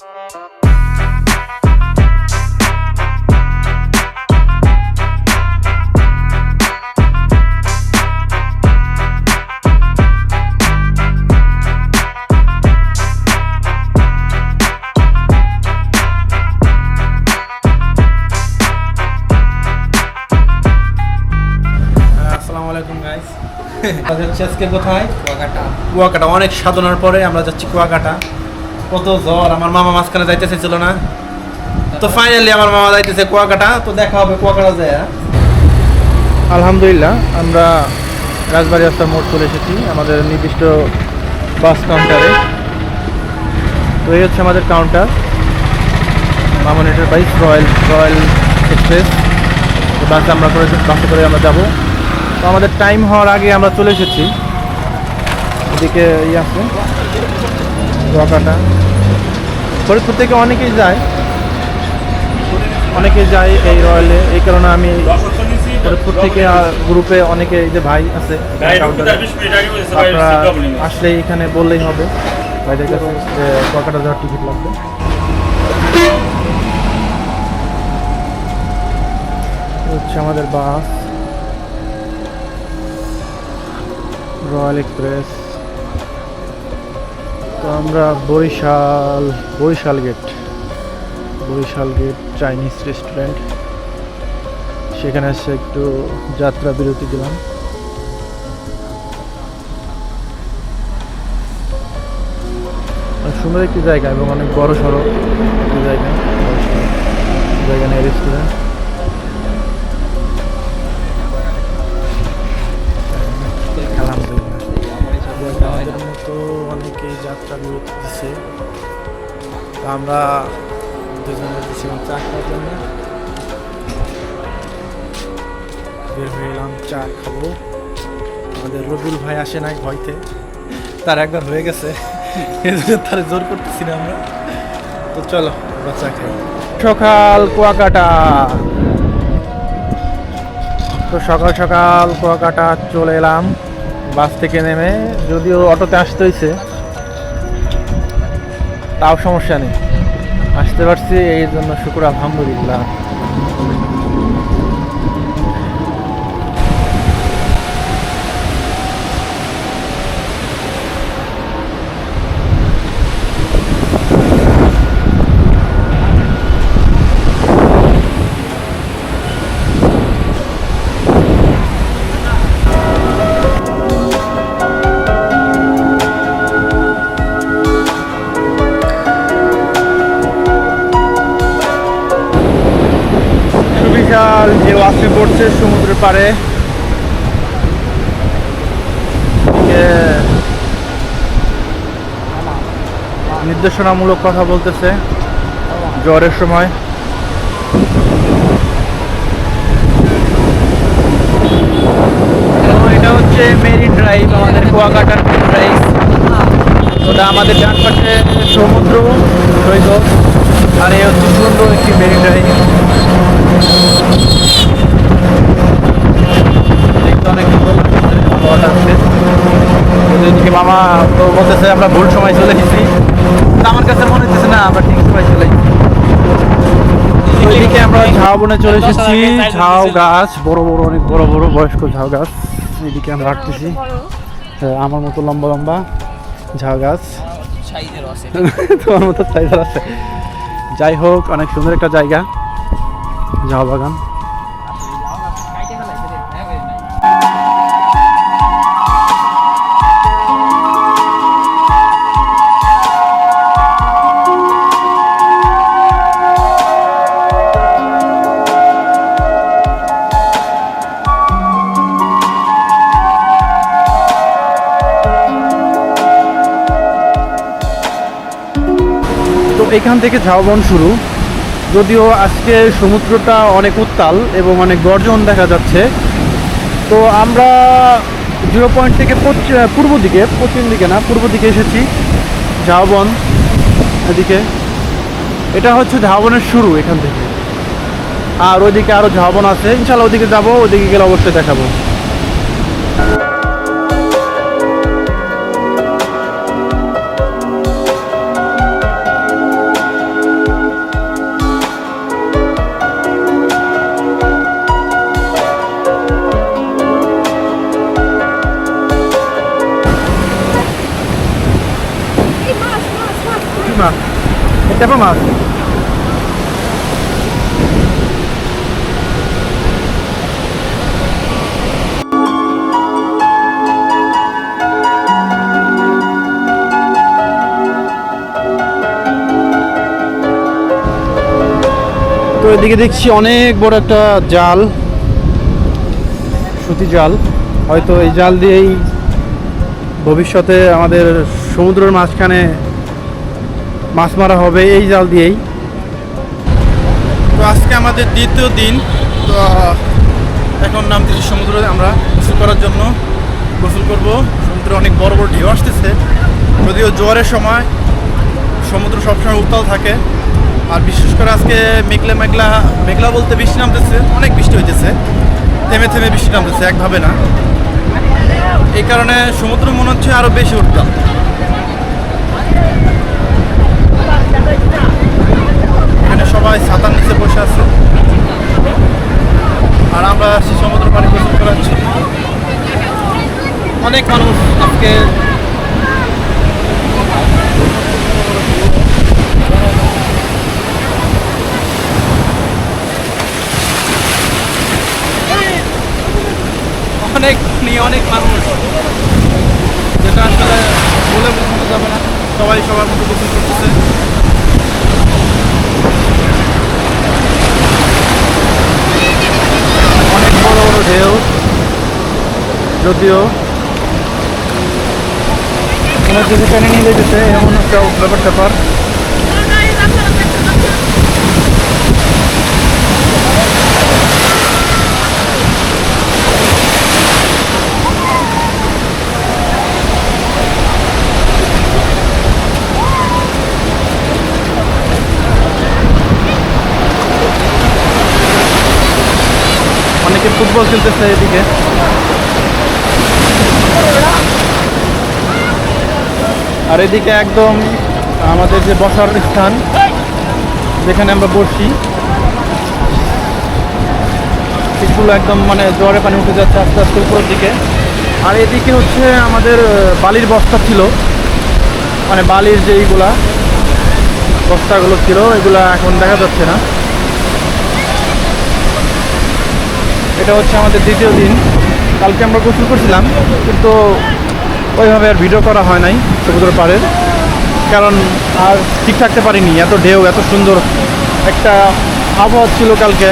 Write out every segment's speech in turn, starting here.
যাচ্ছি আজকে কোথায়? কুয়াকাটা। কুয়াকাটা। অনেক সাধনার পরে আমরা যাচ্ছি কুয়াকাটা। কত জ্বর, আমার মামা মাঝখানে যাইতে চাইছিল না? তো ফাইনালি আমার মামা যাইতেছে কুয়াকাটা, তো দেখা হবে কুয়াকাটা যায় আলহামদুলিল্লাহ, আমরা রাজবাড়ি রাস্তার মোড় চলে এসেছি, আমাদের নির্দিষ্ট বাস কাউন্টারে তো এই হচ্ছে আমাদের counter Maman enterprise royal royal express তো বাসে আমরা করে, বাসে করে আমরা যাব। তো আমাদের টাইম হওয়ার আগে আমরা চলে এসেছি। এদিকে ইয়ে আছে। কুয়াকাটা ফরিদপুর থেকে অনেকেই যায়। অনেকে যায় এই রয়্যালে এই কারণে আমি ফরিদপুর থেকে গ্রুপে অনেকে এই যে ভাই আছে আপনারা আসলে এখানে বললেই হবে। ভাইদের কাছে যে কুয়াকাটা যাওয়ার টিকিট লাগবে। হচ্ছে আমাদের বাস। Royal express. তো আমরা Barishal Barishal gate Barishal gate Chinese restaurant সেখানে এসে একটু যাত্রা বিরতি দিলাম। সুন্দর একটি জায়গা এবং অনেক বড় সড়ক একটি জায়গা। জায়গা নেই রেস্টুরেন্ট মতো অনেকেই যাত্রা বিরতি দিচ্ছে তো আমরা দুজনে দিচ্ছিলাম চা খাওয়ার জন্য। বের হয়ে এলাম, চা খাব। আমাদের রবিউল ভাই আসে নাই ভয়তে। তার একবার হয়ে গেছে। এই জন্য তার জোর করতেছি না আমরা। তো চলো, আমরা চা খাই। সকাল কুয়াকাটা। তো সকাল সকাল কুয়াকাটা চলে এলাম। বাস থেকে নেমে, যদিও অটোতে আসতে হয়েছে তাও সমস্যা নেই। আসতে পারছি, এই জন্য শুক্র আলহামদুলিল্লাহ। সুবিশাল যে আসে পড়ছে সমুদ্রের পাড়ে। নির্দেশনামূলক কথা বলতেছে জ্বরের সময়। এটা হচ্ছে মেরিন ড্রাইভ, আমাদের কুয়াকাটার মেরিন ড্রাইভ। ওটা আমাদের ডান পাশে সমুদ্র, সৈকত, আর এই হচ্ছে সুন্দর একটি মেরিন ড্রাইভ। অনেক এদিকে মামা তো বলতেছে আমরা ভুল সময় চলে এসেছি আমার কাছে মনে হচ্ছে না আমরা ঠিক সময় চলে ওইদিকে আমরা ঝাউ বনে চলে এসেছি। ঝাউ গাছ বড় বড় অনেক বড় বড় বয়স্ক ঝাউ গাছ। এইদিকে আমরা হাঁটতেছি। হ্যাঁ, আমার মতো লম্বা লম্বা ঝাউ গাছ। তোমার মতো সাইজের আছে। যাই হোক অনেক সুন্দর একটা জায়গা। ঝাউ বাগান। এখান থেকে ঝাউবন শুরু। যদিও আজকে সমুদ্রটা অনেক উত্তাল এবং অনেক গর্জন দেখা যাচ্ছে। তো আমরা জিরো পয়েন্ট থেকে পূর্ব দিকে, পশ্চিম দিকে না, পূর্ব দিকে এসেছি, ঝাউবন এদিকে। এটা হচ্ছে ঝাউবনের শুরু এখান থেকে। আর ওইদিকে আরও ঝাউবন আছে। ইনশাল্লাহ ওদিকে যাব, ওদিকে গেলে অবশ্যই দেখাবো। চেপা মাছ। তো এদিকে দেখছি অনেক বড় একটা জাল, সুতি জাল। হয়তো এই জাল দিয়েই ভবিষ্যতে আমাদের সমুদ্রের মাঝখানে মাছ মারা হবে এই জাল দিয়েই। তো আজকে আমাদের দ্বিতীয় দিন, তো এখন নামতেছি সমুদ্রে, আমরা গোসল করার জন্য গোসল করব। সমুদ্রে অনেক বড় বড় ঢেউ আসতেছে, যদিও জোয়ারের সময় সমুদ্র সবসময় উত্তাল থাকে। আর বিশেষ করে আজকে মেঘলা মেঘলা মেঘলা বলতে বৃষ্টি নামতেছে, অনেক বৃষ্টি হইতেছে। থেমে থেমে বৃষ্টি নামতেছে, একভাবে না। এই কারণে সমুদ্র মনে হচ্ছে আরও বেশি উত্তাল। এখানে সবাই ছাতার নিচে বসে আছে। আর আমরা সমুদ্র পানি গোসল করাচ্ছি। অনেক মানুষ আজকে। অনেক অনেক মানুষ। যেটা আসলে বলে বোঝানো যাবে না। সবাই সবার মতো গোসল করতেছে অনেক বড় বড় ঢেউ যদিও কোনো কিছু টেনে নিয়ে যেতেছে এমন একটা ব্যাপার ট্যাপার অনেকে ফুটবল খেলতেছে এদিকে? আর এদিকে একদম আমাদের যে বসার স্থান, যেখানে আমরা বসি, সেগুলো একদম মানে জোয়ারে পানি উঠে যাচ্ছে আস্তে আস্তে উপরের দিকে। আর এদিকে হচ্ছে আমাদের বালির বস্তা ছিল। মানে বালির যে এইগুলা বস্তাগুলো ছিল, এগুলা এখন দেখা যাচ্ছে না। এটা হচ্ছে আমাদের দ্বিতীয় দিন। কালকে আমরা গোসল করছিলাম, কিন্তু ওইভাবে আর ভিডিও করা হয় নাই সমুদ্র পাড়ের। কারণ আর ঠিক থাকতে পারিনি, এত ঢেউ, এত সুন্দর একটা আবহাওয়া ছিল কালকে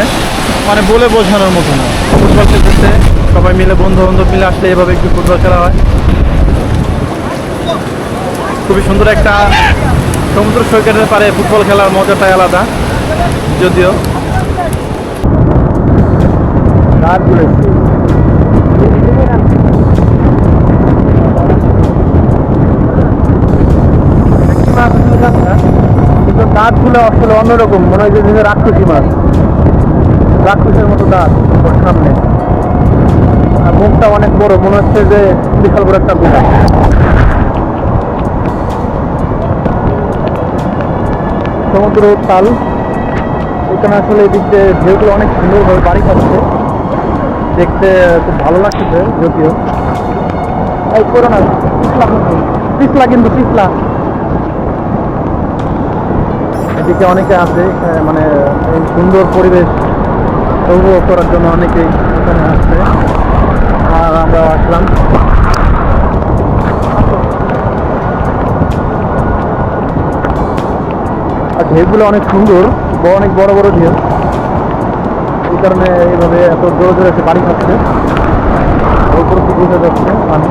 মানে বলে বোঝানোর মতো না। ফুটবল খেলতেছে, সবাই মিলে বন্ধু বান্ধব মিলে আসলে এভাবে একটু ফুটবল খেলা হয়। খুবই সুন্দর একটা সমুদ্র সৈকতের পারে ফুটবল খেলার মজাটাই আলাদা, যদিও। দাঁত দাঁতগুলো আসলে অন্যরকম, মনে হয় যে রাক্ষসী মাছ। রাক্ষসের মতো দাঁত ওর সামনে। আর মুখটা অনেক বড়, মনে হচ্ছে যে বিশাল বড় একটা গুহা। সমুদ্র তাল, এখানে আসলে এই দিক দিয়ে ঢেউগুলো অনেক সুন্দরভাবে বাড়ি খাচ্ছে দেখতে খুব ভালো লাগছে যদিও এই করো না পিছলা কিন্তু পিছলা। এদিকে অনেকে আছে মানে এই সুন্দর পরিবেশ উপভোগ করার জন্য অনেকেই এখানে আসছে। আর আমরা আসলাম। আর ঢেউগুলো অনেক সুন্দর অনেক বড় বড় ঢেউ। এই কারণে এইভাবে এত জোরে জোরে এসে বাড়ি খাচ্ছে ওপর বোঝা যাচ্ছে পানি